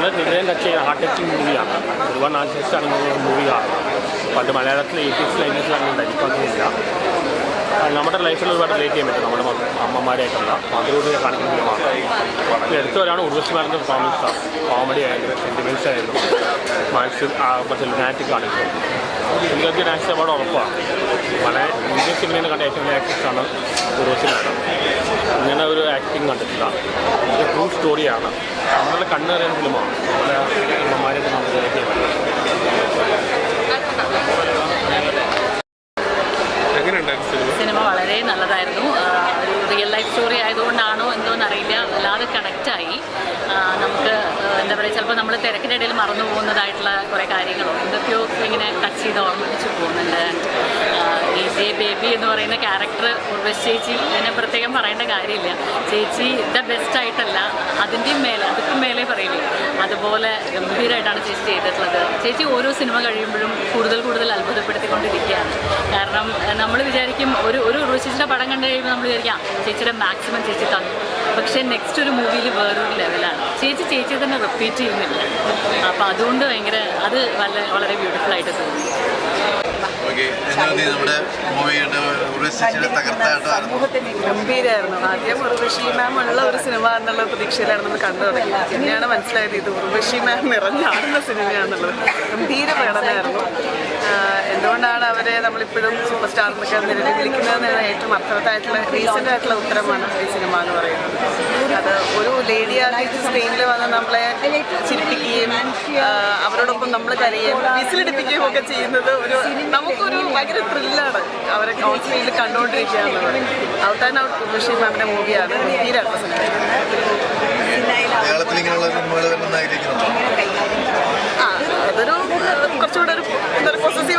നല്ല ഹൃദയം ടച്ച് ചെയ്യുന്ന ഹാർട്ട് ടച്ചിങ് മൂവിയാണ് ഒരുപാട് നാശിച്ചാണ് മൂവിയാണ് അപ്പോൾ പണ്ട് മലയാളത്തിൽ എയ്റ്റീസ് നയന്റീസിലാണ് ഉണ്ടായിരിക്കുന്നില്ല നമ്മുടെ ലൈഫിൽ ഒരുപാട് റിലേറ്റ് ചെയ്യാൻ പറ്റും. നമ്മുടെ അമ്മമാരായിട്ടുള്ള അതിലൂടെ കാണിക്കുന്ന ഫിലിമാണ് എടുത്തവരാണ് ഉർവശിമാരുടെ പെർഫോമൻസ് കോമഡി ആയാലും സെന്റിമെൻസ് ആയാലും. മാത്സ് മറ്റേ ലുനാറ്റിക് കാണിക്കും എനിക്കത് നാഷണൽ അവാർഡ് ഉറപ്പാണ് വളരെ ഇന്ത്യൻ സിനിമയിൽ കണ്ട ഏറ്റവും വലിയ ആക്ട്രസാണ് ഉർവശി മാഡം. ഇങ്ങനെ ഒരു ആക്ടിങ് കണ്ടിട്ടില്ല. ട്രൂ സ്റ്റോറിയാണ് നമ്മളുടെ കണ്ണ് അറിയുന്ന ഫിലിമാണ് നമ്മുടെ സിനിമ? വളരെ നല്ലതായിരുന്നു. ഒരു റിയൽ ലൈഫ് സ്റ്റോറി ആയതുകൊണ്ടാണോ എന്തോന്ന് അറിയില്ല അല്ലാതെ കണക്റ്റായി നമുക്ക് എന്താ പറയുക ചിലപ്പോൾ നമ്മൾ തിരക്കിന്റെ ഇടയിൽ മറന്നു പോകുന്നതായിട്ടുള്ള കുറേ കാര്യങ്ങളോ എന്തൊക്കെയോ ഇങ്ങനെ ടച്ച് ചെയ്ത് ഓർമ്മിച്ച് പോകുന്നുണ്ട്. പറയുന്ന ക്യാരക്ടർ ഉർവശ് ചേച്ചി എന്നെ പ്രത്യേകം പറയേണ്ട കാര്യമില്ല. ചേച്ചി ദ ബെസ്റ്റ് ആയിട്ടല്ല അതിന്റെയും മേലെ അതിക്കും മേലെ പറയില്ലേ? അതുപോലെ ഗംഭീരമായിട്ടാണ് ചേച്ചി ചെയ്തിട്ടുള്ളത്. ചേച്ചി ഓരോ സിനിമ കഴിയുമ്പോഴും കൂടുതൽ കൂടുതൽ അത്ഭുതപ്പെടുത്തിക്കൊണ്ടിരിക്കുകയാണ്. കാരണം നമ്മൾ വിചാരിക്കും ഒരു ഒരു ഉർവശിച്ചിയുടെ പടം കണ്ടു കഴിയുമ്പോൾ നമ്മൾ വിചാരിക്കാം "ആ, ചേച്ചിയുടെ മാക്സിമം ചേച്ചി തന്നു. പക്ഷേ നെക്സ്റ്റ് ഒരു മൂവിയിൽ വേറൊരു ലെവലാണ് ചേച്ചി ചേച്ചി തന്നെ റിപ്പീറ്റ് ചെയ്യുന്നില്ല. അപ്പോൾ അതുകൊണ്ട് ഭയങ്കര അത് വളരെ വളരെ ബ്യൂട്ടിഫുൾ ആയിട്ട് തോന്നി. തോന്നി നമ്മുടെ മൂവിയുടെ തകർത്താട്ടമായിരുന്നു ഗംഭീരമായിരുന്നു ആദ്യം ഉർവശി മാം ഉള്ള ഒരു സിനിമ എന്നുള്ള പ്രതീക്ഷയിലാണ് നമ്മൾ കണ്ടു തുടങ്ങി പിന്നെയാണ് മനസ്സിലായത് ഇത് ഉർവശി മാം നിറഞ്ഞാടുന്ന സിനിമയാണെന്നുള്ളത്. ഗംഭീര പ്രകടനമായിരുന്നു. എന്തുകൊണ്ടാണ് അവരെ നമ്മളിപ്പോഴും സൂപ്പർ സ്റ്റാർ എന്നൊക്കെ നിലവിൽ വിളിക്കുന്നതെന്നാണ് ഏറ്റവും അർത്ഥവത്തായിട്ടുള്ള റീസെന്റ് ആയിട്ടുള്ള ഉത്തരമാണ് ഈ സിനിമ എന്ന് പറയുന്നത്. അത് ഒരു ലേഡി ആർട്ടിസ്റ്റ് സ്ക്രീനിൽ വന്ന് നമ്മളെ ചിരിപ്പിക്കുകയും അവരോടൊപ്പം നമ്മൾ കരയുകയും വിസിലെടുപ്പിക്കുകയും ഒക്കെ ചെയ്യുന്നത് ഒരു നമുക്കൊരു ഭയങ്കര ത്രില്ലാണ് അവരെ കൗൺസിലിൽ കണ്ടോണ്ടിരിക്കുകയാണ് ഔട്ട് ആൻഡ് ഔട്ട് മൂവിയാണ് മലയാളത്തിൽ ഇങ്ങനെയുള്ള സിനിമകൾ ആ അതൊരു കുറച്ചുകൂടെ ഒരു എന്താ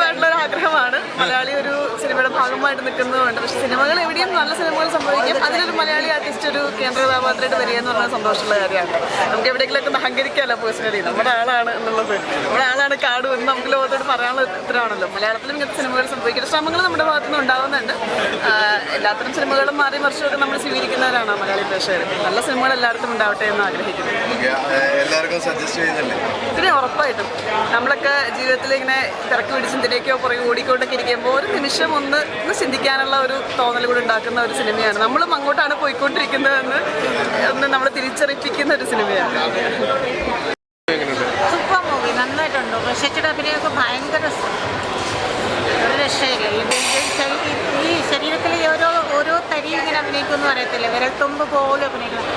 ആയിട്ടുള്ള ഒരു ആഗ്രഹമാണ്. മലയാളി ഒരു സിനിമയുടെ ഭാഗമായിട്ട് നിൽക്കുന്നതുകൊണ്ട്. പക്ഷെ സിനിമകൾ എവിടെയും നല്ല സിനിമകൾ സംഭവിക്കും. അതിലൊരു മലയാളി ആർട്ടിസ്റ്റ് ഒരു കേന്ദ്ര കഥാപാത്രമായിട്ട് വരിക എന്ന് പറഞ്ഞാൽ സന്തോഷമുള്ള കാര്യമാണ്. നമുക്ക് എവിടെയെങ്കിലുമൊക്കെ ഒക്കെ അഹങ്കരിക്കാമല്ലോ പേഴ്സണലി നമ്മുടെ ആളാണ് എന്നുള്ളത്. നമ്മുടെ ആളാണ് കാട് എന്ന് നമുക്ക് ലോകത്തോട് പറയാനുള്ള ഉത്തരവാണല്ലോ. മലയാളത്തിലും ഇങ്ങനത്തെ സിനിമകൾ സംഭവിക്കുന്ന ശ്രമങ്ങൾ നമ്മുടെ ഭാഗത്തുനിന്ന് ഉണ്ടാവുന്നുണ്ട്. ഉണ്ടാകുന്നുണ്ട് എല്ലാത്തരം സിനിമകളും മാറി മറിച്ചൊക്കെ നമ്മൾ സ്വീകരിക്കുന്നവരാണ് മലയാളി പ്രേക്ഷകർ. നല്ല സിനിമകൾ എല്ലായിടത്തും ഉണ്ടാവട്ടെ എന്ന് ആഗ്രഹിക്കുന്നു. എല്ലാവർക്കും പിന്നെ ഉറപ്പായിട്ടും നമ്മളൊക്കെ ജീവിതത്തിൽ ഇങ്ങനെ തിരക്ക് പിടിച്ച് എന്തിനേക്കോ പുറകെ ഓടിക്കൊണ്ടൊക്കെ ഇരിക്കുമ്പോൾ ഒരു നിമിഷം ഒന്ന് ഒന്ന് ചിന്തിക്കാനുള്ള ഒരു തോന്നൽ കൂടി ഉണ്ടാക്കുന്ന ഒരു സിനിമയാണ്. നമ്മളും അങ്ങോട്ടാണ് പോയിക്കൊണ്ടിരിക്കുന്നതെന്ന് ഒന്ന് നമ്മൾ തിരിച്ചറിപ്പിക്കുന്ന ഒരു സിനിമയാണ്. റഷച്ചിയുടെ അഭിനയമൊക്കെ ഭയങ്കര ഒരു രക്ഷയില്ല. ഈ ശരീരത്തിലെ ഓരോ ഓരോ തരി ഇങ്ങനെ അഭിനയിക്കുമെന്ന് പറയത്തില്ല? വിരൽത്തുമ്പ് പോലെ അഭിനയിക്കണം.